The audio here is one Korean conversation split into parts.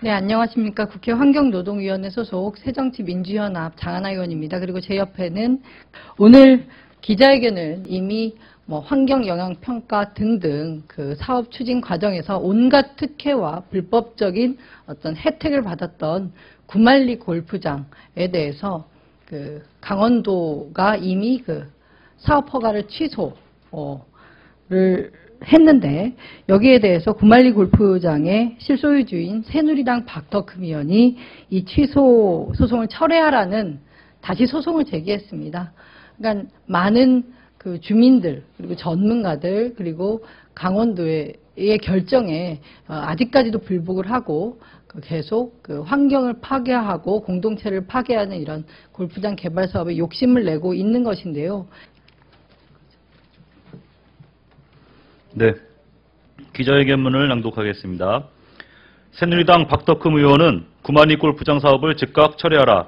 네, 안녕하십니까. 국회 환경노동위원회 소속 새정치민주연합 장하나 의원입니다. 그리고 제 옆에는 오늘 기자회견을 이미 뭐 환경 영향 평가 등등 그 사업 추진 과정에서 온갖 특혜와 불법적인 어떤 혜택을 받았던 구만리 골프장에 대해서 그 강원도가 이미 그 사업 허가를 취소를 했는데 여기에 대해서 구만리 골프장의 실소유주인 새누리당 박덕흠 의원이 이 취소 소송을 철회하라는 다시 소송을 제기했습니다. 그러니까 많은 그 주민들 그리고 전문가들 그리고 강원도의 결정에 어, 아직까지도 불복을 하고 그 계속 그 환경을 파괴하고 공동체를 파괴하는 이런 골프장 개발 사업에 욕심을 내고 있는 것인데요. 네. 기자회견문을 낭독하겠습니다. 새누리당 박덕흠 의원은 구만리 골프장 사업을 즉각 철회하라.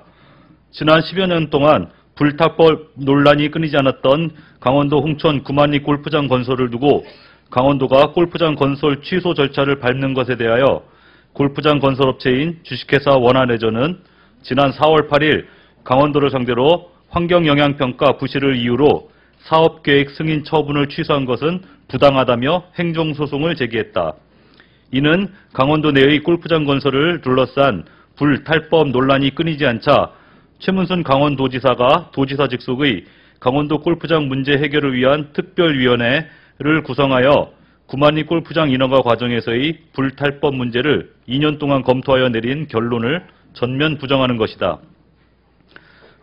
지난 10여 년 동안 불타법 논란이 끊이지 않았던 강원도 홍천 구만리 골프장 건설을 두고 강원도가 골프장 건설 취소 절차를 밟는 것에 대하여 골프장 건설업체인 주식회사 원안레저는 지난 4월 8일 강원도를 상대로 환경영향평가 부실을 이유로 사업계획 승인 처분을 취소한 것은 부당하다며 행정소송을 제기했다. 이는 강원도 내의 골프장 건설을 둘러싼 불탈법 논란이 끊이지 않자 최문순 강원도지사가 도지사 직속의 강원도 골프장 문제 해결을 위한 특별위원회를 구성하여 구만리 골프장 인허가 과정에서의 불탈법 문제를 2년 동안 검토하여 내린 결론을 전면 부정하는 것이다.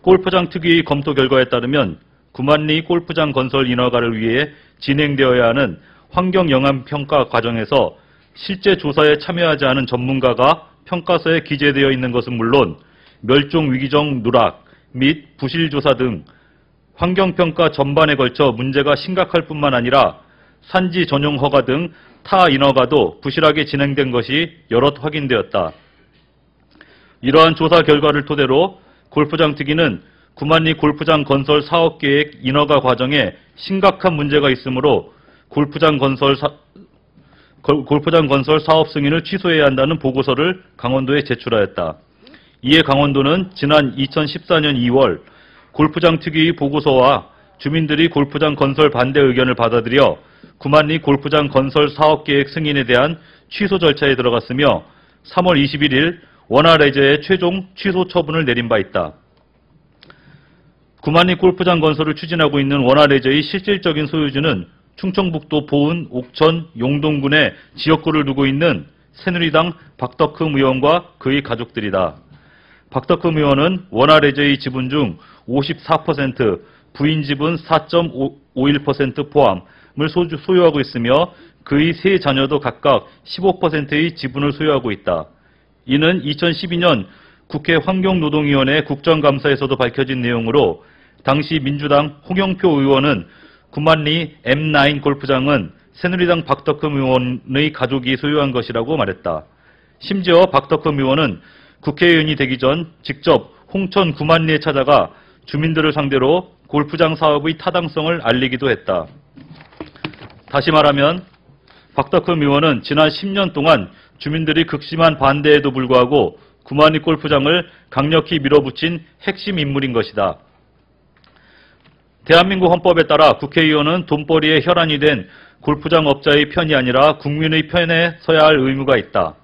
골프장 특위의 검토 결과에 따르면 구만리 골프장 건설 인허가를 위해 진행되어야 하는 환경영향평가 과정에서 실제 조사에 참여하지 않은 전문가가 평가서에 기재되어 있는 것은 물론 멸종위기종 누락 및 부실조사 등 환경평가 전반에 걸쳐 문제가 심각할 뿐만 아니라 산지 전용 허가 등 타 인허가도 부실하게 진행된 것이 여럿 확인되었다. 이러한 조사 결과를 토대로 골프장 특위는 구만리 골프장 건설 사업 계획 인허가 과정에 심각한 문제가 있으므로 골프장 건설 사, 골프장 건설 사업 승인을 취소해야 한다는 보고서를 강원도에 제출하였다. 이에 강원도는 지난 2014년 2월 골프장 특위의 보고서와 주민들이 골프장 건설 반대 의견을 받아들여 구만리 골프장 건설 사업 계획 승인에 대한 취소 절차에 들어갔으며 3월 21일 원활레저의 최종 취소 처분을 내린 바 있다. 구만리 골프장 건설을 추진하고 있는 원활레저의 실질적인 소유주는 충청북도 보은, 옥천, 용동군의 지역구를 두고 있는 새누리당 박덕흠 의원과 그의 가족들이다. 박덕흠 의원은 원활레저의 지분 중 54%, 부인 지분 4.51% 포함을 소유하고 있으며 그의 세 자녀도 각각 15%의 지분을 소유하고 있다. 이는 2012년 국회 환경노동위원회 국정감사에서도 밝혀진 내용으로 당시 민주당 홍영표 의원은 구만리 M9 골프장은 새누리당 박덕흠 의원의 가족이 소유한 것이라고 말했다. 심지어 박덕흠 의원은 국회의원이 되기 전 직접 홍천 구만리에 찾아가 주민들을 상대로 골프장 사업의 타당성을 알리기도 했다. 다시 말하면 박덕흠 의원은 지난 10년 동안 주민들이 극심한 반대에도 불구하고 구만리 골프장을 강력히 밀어붙인 핵심 인물인 것이다. 대한민국 헌법에 따라 국회의원은 돈벌이의 혈안이 된 골프장 업자의 편이 아니라 국민의 편에 서야 할 의무가 있다.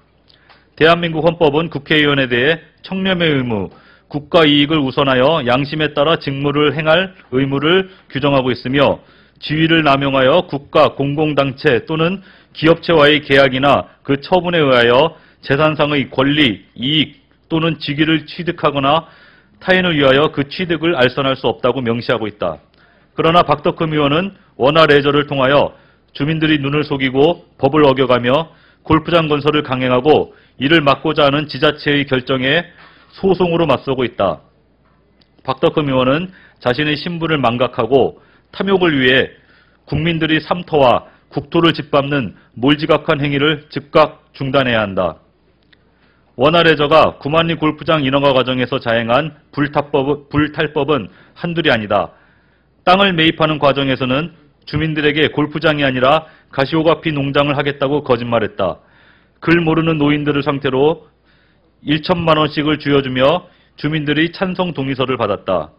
대한민국 헌법은 국회의원에 대해 청렴의 의무, 국가 이익을 우선하여 양심에 따라 직무를 행할 의무를 규정하고 있으며 지위를 남용하여 국가, 공공단체 또는 기업체와의 계약이나 그 처분에 의하여 재산상의 권리, 이익 또는 직위를 취득하거나 타인을 위하여 그 취득을 알선할 수 없다고 명시하고 있다. 그러나 박덕흠 의원은 원화 레저를 통하여 주민들이 눈을 속이고 법을 어겨가며 골프장 건설을 강행하고 이를 막고자 하는 지자체의 결정에 소송으로 맞서고 있다. 박덕흠 의원은 자신의 신분을 망각하고 탐욕을 위해 국민들이 삼터와 국토를 짓밟는 몰지각한 행위를 즉각 중단해야 한다. 원활레저가 구만리 골프장 인허가 과정에서 자행한 불탈법, 불탈법은 한둘이 아니다. 땅을 매입하는 과정에서는 주민들에게 골프장이 아니라 가시오가피 농장을 하겠다고 거짓말했다. 글 모르는 노인들을 상태로 1천만 원씩을 쥐어주며 주민들이 찬성 동의서를 받았다.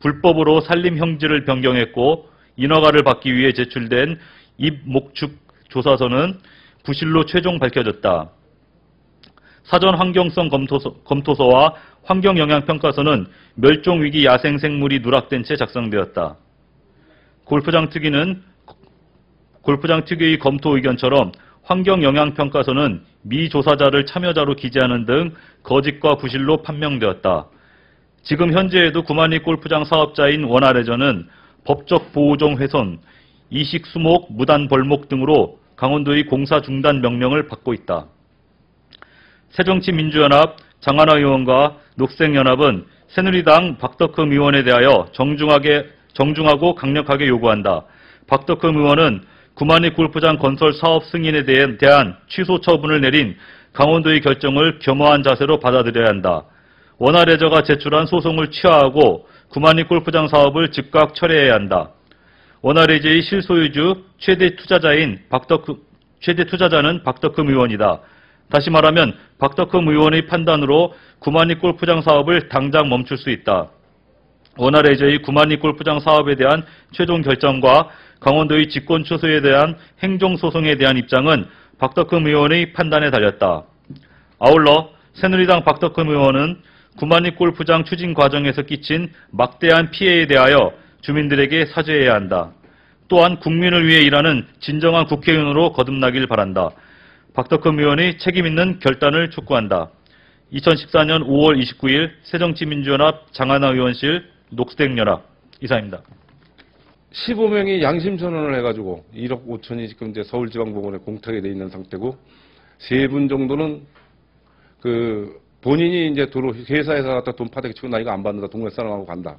불법으로 산림 형질을 변경했고 인허가를 받기 위해 제출된 입목축 조사서는 부실로 최종 밝혀졌다. 사전 환경성 검토서, 검토서와 환경영향평가서는 멸종위기 야생생물이 누락된 채 작성되었다. 골프장 특위는 골프장 특위의 검토 의견처럼 환경영향평가서는 미 조사자를 참여자로 기재하는 등 거짓과 부실로 판명되었다. 지금 현재에도 구만리 골프장 사업자인 원아레저는 법적 보호종 훼손, 이식 수목, 무단 벌목 등으로 강원도의 공사 중단 명령을 받고 있다. 새정치민주연합 장하나 의원과 녹색연합은 새누리당 박덕흠 의원에 대하여 정중하게, 정중하고 강력하게 요구한다. 박덕흠 의원은 구만리 골프장 건설 사업 승인에 대한 취소 처분을 내린 강원도의 결정을 겸허한 자세로 받아들여야 한다. 원화레저가 제출한 소송을 취하하고 구만리 골프장 사업을 즉각 철회해야 한다. 원화레저의 실소유주 최대 투자자인 박덕흠, 최대 투자자는 박덕흠 의원이다. 다시 말하면 박덕흠 의원의 판단으로 구만리 골프장 사업을 당장 멈출 수 있다. 원화레저의 구만리 골프장 사업에 대한 최종 결정과 강원도의 직권 취소에 대한 행정소송에 대한 입장은 박덕흠 의원의 판단에 달렸다. 아울러 새누리당 박덕흠 의원은 구만리 골프장 추진 과정에서 끼친 막대한 피해에 대하여 주민들에게 사죄해야 한다. 또한 국민을 위해 일하는 진정한 국회의원으로 거듭나길 바란다. 박덕흠 의원의 책임있는 결단을 촉구한다. 2014년 5월 29일 새정치민주연합 장하나 의원실 녹색연합 이사입니다. 15명이 양심 선언을 해가지고 1억 5천이 지금 이제 서울지방법원에 공탁이 돼 있는 상태고 세 분 정도는 그 본인이 이제 도로 회사에서 갖다 돈 파대기 치고 나 이거 안 받는다 동네 사람하고 간다.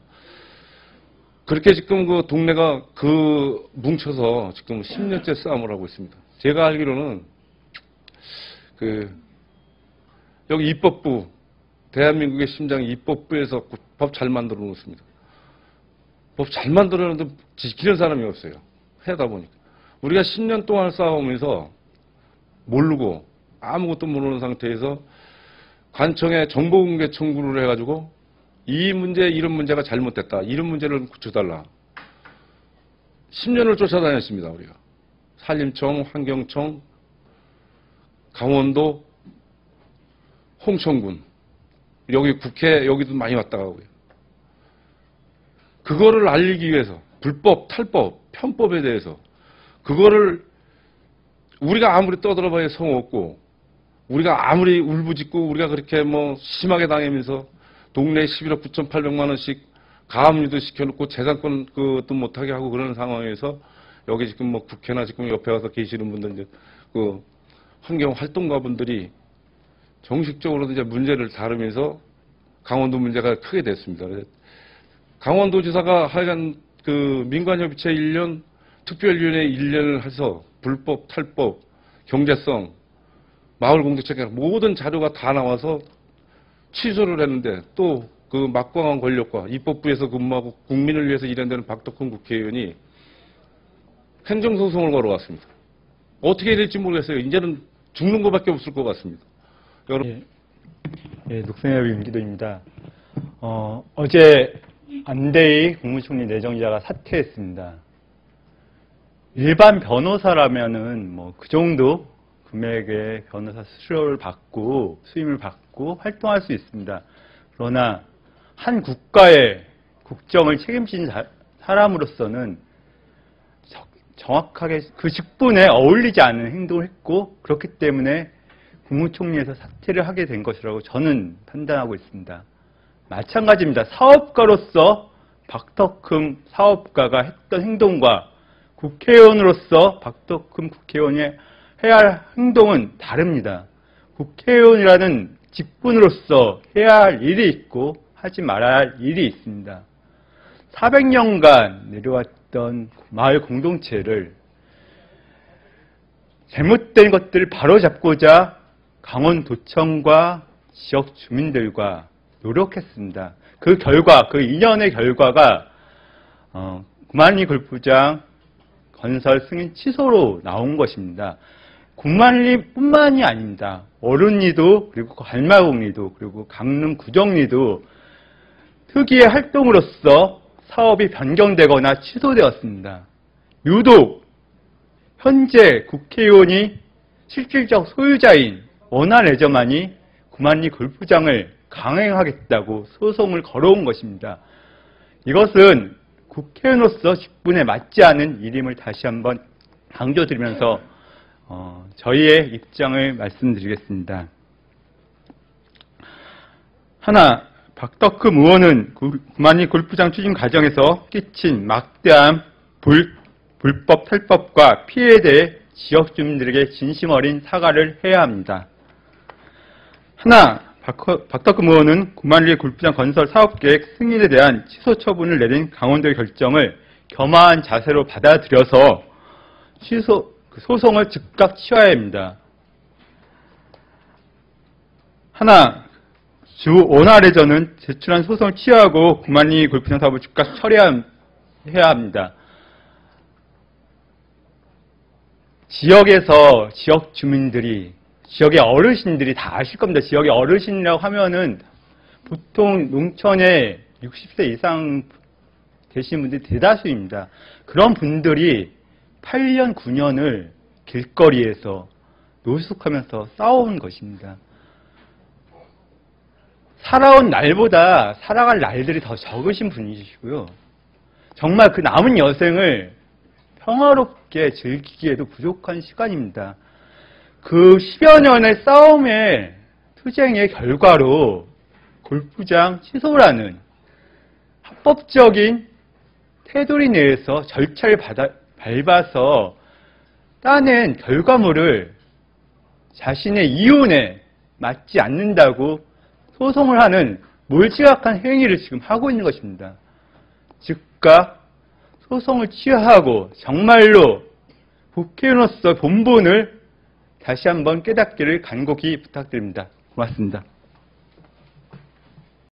그렇게 지금 그 동네가 그 뭉쳐서 지금 10년째 싸움을 하고 있습니다. 제가 알기로는 그 여기 입법부 대한민국의 심장 입법부에서 법 잘 만들어 놓습니다. 법 잘 만들었는데 지키는 사람이 없어요. 하다 보니까. 우리가 10년 동안 싸우면서 모르고 아무것도 모르는 상태에서 관청에 정보공개 청구를 해가지고 이 문제, 이런 문제가 잘못됐다. 이런 문제를 고쳐달라. 10년을 쫓아다녔습니다, 우리가. 산림청, 환경청, 강원도, 홍천군. 여기 국회, 여기도 많이 왔다 가고요. 그거를 알리기 위해서 불법, 탈법, 편법에 대해서 그거를 우리가 아무리 떠들어봐야 성 없고 우리가 아무리 울부짖고 우리가 그렇게 뭐 심하게 당하면서 동네 11억 9,800만 원씩 가압류도 시켜놓고 재산권 그것도 못하게 하고 그러는 상황에서 여기 지금 뭐 국회나 지금 옆에 와서 계시는 분들 이제 그 환경 활동가분들이 정식적으로 이제 문제를 다루면서 강원도 문제가 크게 됐습니다. 강원도지사가 하여간 그 민관협의체 1년, 특별위원회 1년을 해서 불법, 탈법, 경제성, 마을 공동체계 모든 자료가 다 나와서 취소를 했는데 또 그 막강한 권력과 입법부에서 근무하고 국민을 위해서 일한다는 박덕훈 국회의원이 행정소송을 걸어왔습니다. 어떻게 될지 모르겠어요. 이제는 죽는 것밖에 없을 것 같습니다. 여러분. 예, 예 녹색협의 윤기도입니다. 어, 어제 안대희 국무총리 내정자가 사퇴했습니다. 일반 변호사라면은 뭐 그 정도 금액의 변호사 수수료를 받고 수임을 받고 활동할 수 있습니다. 그러나 한 국가의 국정을 책임진 사람으로서는 정확하게 그 직분에 어울리지 않은 행동을 했고 그렇기 때문에 국무총리에서 사퇴를 하게 된 것이라고 저는 판단하고 있습니다. 마찬가지입니다. 사업가로서 박덕흠 사업가가 했던 행동과 국회의원으로서 박덕흠 국회의원이 해야 할 행동은 다릅니다. 국회의원이라는 직분으로서 해야 할 일이 있고 하지 말아야 할 일이 있습니다. 400년간 내려왔 던 마을 공동체를 잘못된 것들을 바로잡고자 강원도청과 지역 주민들과 노력했습니다. 그 결과, 그 2년의 결과가 어, 구만리 골프장 건설 승인 취소로 나온 것입니다. 구만리뿐만이 아닙니다. 어른리도 그리고 갈마공리도 그리고 강릉 구정리도 특이의 활동으로서 사업이 변경되거나 취소되었습니다. 유독 현재 국회의원이 실질적 소유자인 원활레저만이 구만리 골프장을 강행하겠다고 소송을 걸어온 것입니다. 이것은 국회의원으로서 직분에 맞지 않은 일임을 다시 한번 강조드리면서 어, 저희의 입장을 말씀드리겠습니다. 하나, 박덕흠 의원은 구만리 골프장 추진 과정에서 끼친 막대한 불, 불법 탈법과 피해에 대해 지역 주민들에게 진심 어린 사과를 해야 합니다. 하나, 박덕흠 의원은 구만리 골프장 건설 사업계획 승인에 대한 취소 처분을 내린 강원도의 결정을 겸허한 자세로 받아들여서 취소, 그 소송을 즉각 취하해야 합니다. 하나, 주 원활해전은 제출한 소송을 취하하고 구만리 골프장 사업을 즉각 처리해야 합니다. 지역에서 지역 주민들이 지역의 어르신들이 다 아실 겁니다. 지역의 어르신이라고 하면은 보통 농촌에 60세 이상 되신 분들이 대다수입니다. 그런 분들이 8년, 9년을 길거리에서 노숙하면서 싸워온 것입니다. 살아온 날보다 살아갈 날들이 더 적으신 분이시고요. 정말 그 남은 여생을 평화롭게 즐기기에도 부족한 시간입니다. 그 10여 년의 싸움의 투쟁의 결과로 골프장 취소라는 합법적인 테두리 내에서 절차를 받아, 밟아서 따낸 결과물을 자신의 이혼에 맞지 않는다고 소송을 하는 몰지각한 행위를 지금 하고 있는 것입니다. 즉각 소송을 취하하고 정말로 국회의원으로서 본분을 다시 한번 깨닫기를 간곡히 부탁드립니다. 고맙습니다.